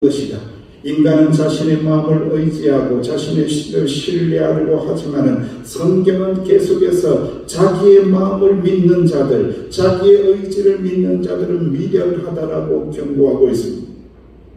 것이다. 인간은 자신의 마음을 의지하고 자신의 신뢰하려고 하지만은 성경은 계속해서 자기의 마음을 믿는 자들, 자기의 의지를 믿는 자들은 미련하다라고 경고하고 있습니다.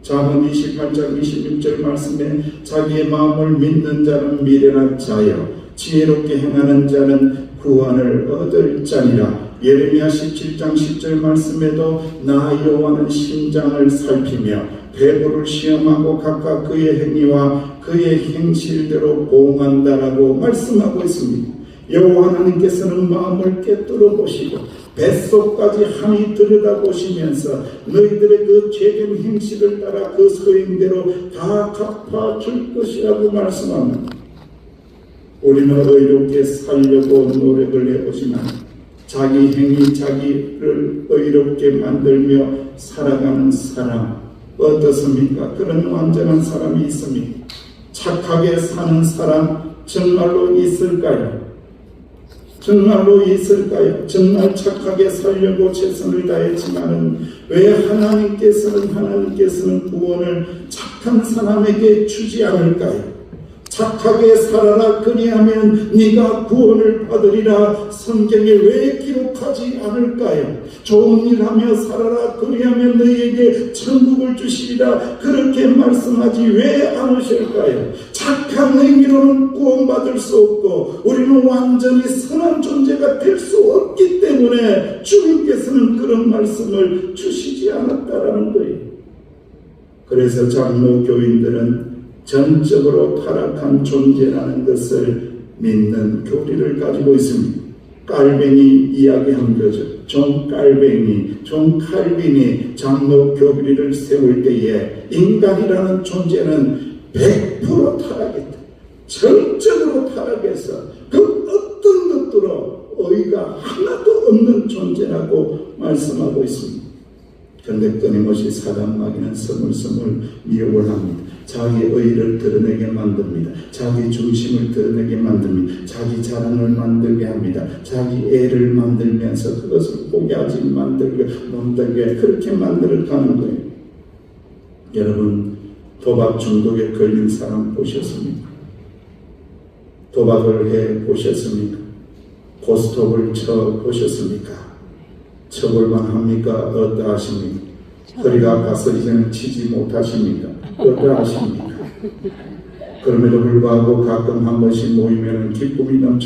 잠언 28장 26절 말씀에 자기의 마음을 믿는 자는 미련한 자여 지혜롭게 행하는 자는 구원을 얻을 자니라. 예레미야 17장 10절 말씀에도 나 여호와는 심장을 살피며 배부를 시험하고 각각 그의 행위와 그의 행실대로 보응한다라고 말씀하고 있습니다. 여호와 하나님께서는 마음을 꿰뚫어 보시고 뱃속까지 함이 들여다보시면서 너희들의 그 죄된 행실을 따라 그 소행대로 다 갚아줄 것이라고 말씀합니다. 우리는 의롭게 살려고 노력을 해보지만 자기 행위 자기를 의롭게 만들며 살아가는 사람 어떻습니까? 그런 완전한 사람이 있습니까? 착하게 사는 사람 정말로 있을까요? 정말로 있을까요? 정말 착하게 살려고 최선을 다했지만은 왜 하나님께서는 하나님께서는 구원을 착한 사람에게 주지 않을까요? 착하게 살아라 그리하면 네가 구원을 받으리라 성경에 왜 기록하지 않을까요? 좋은 일하며 살아라 그리하면 너희에게 천국을 주시리라 그렇게 말씀하지 왜 않으실까요? 착한 의미로는 구원받을 수 없고 우리는 완전히 선한 존재가 될 수 없기 때문에 주님께서는 그런 말씀을 주시지 않았다라는 거예요. 그래서 장로 교인들은 전적으로 타락한 존재라는 것을 믿는 교리를 가지고 있습니다. 깔뱅이 이야기한 거죠. 종 깔뱅이, 종 칼빈이 장로 교리를 세울 때에 인간이라는 존재는 100% 타락했다. 전적으로 타락해서 그 어떤 것들로 의의가 하나도 없는 존재라고 말씀하고 있습니다. 그런데 끊임없이 사단 마귀는 스물스물 미혹을 합니다. 자기 의를 드러내게 만듭니다. 자기 중심을 드러내게 만듭니다. 자기 자랑을 만들게 합니다. 자기 애를 만들면서 그것을 포기하지 만들게 만들게 그렇게 만들어 가는 거예요. 여러분 도박 중독에 걸린 사람 보셨습니까? 도박을 해 보셨습니까? 고스톱을 쳐 보셨습니까? 처벌만 합니까? 어떠하십니까? 허리가 아파서 이제는 치지 못하십니까? 어떠하십니까? 그럼에도 불구하고 가끔 한 번씩 모이면 기쁨이 넘쳐